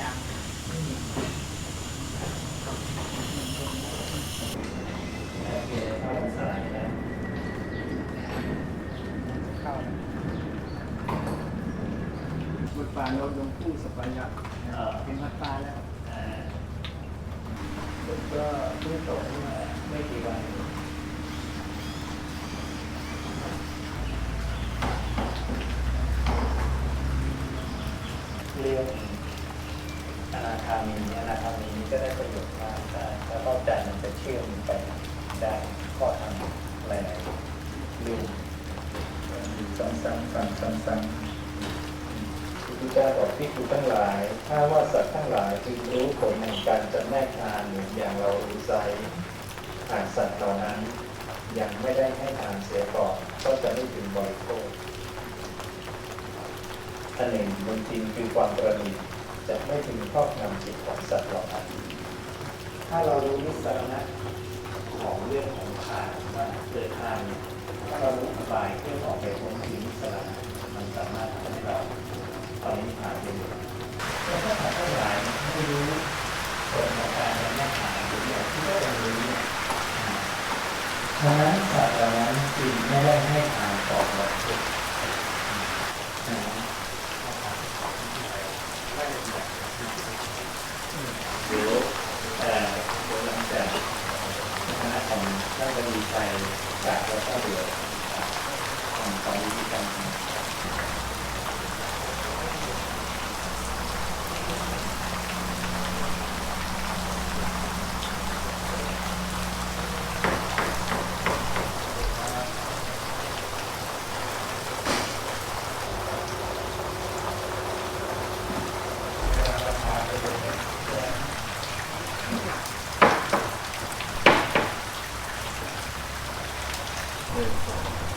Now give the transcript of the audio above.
บทบาทเราลงคู่สปายะเป็นมัดาแล้วก็เพิ่ตกเมื่อไม่กี่วัเรียนามีอนาคามีนี้ก็ได้ประโยชน์มากได้แล้วก็ใจมันจะเชื่อมไปได้ข้อทำหลายๆเรื่องซ้ำๆซ้ำๆซ้ำๆพระพุทธเจ้าบอกที่คุณทั้งหลาย ถ้าว่าสัตว์ทั้งหลายจึงรู้ผลแห่งการจำแนกทานเหมือนอย่างเรารู้ใจหากสัตว์เหล่านั้น ยังไม่ได้ให้ทานเสียก่อนก็จะไม่ถึงบริโภคอันหนึ่งบนจริงคือความประณีต จะไม่ถึงครอบงำจิตของสัตว์เหล่านั้นถ้าเรารู้นิสรณะของเรื่องของทานว่าเกิดทานเนี่ยถ้าเรารู้อบายเพื่องออกไปพ้นถึงนิสรณะมันสามารถทำให้เราตอนนี้ผ่านไปอยู่แล้วถ้าผ่านทั้งหลายไม่รู้ผลของการยังไม่ผ่านหรืออย่างที่ได้รู้เนี่ยฉะนั้นสัตว์เหล่านั้นจึงไม่ได้ให้ทานต่อหมด ใจจากแล้วก็เดือดตอนนี้มีการ 嗯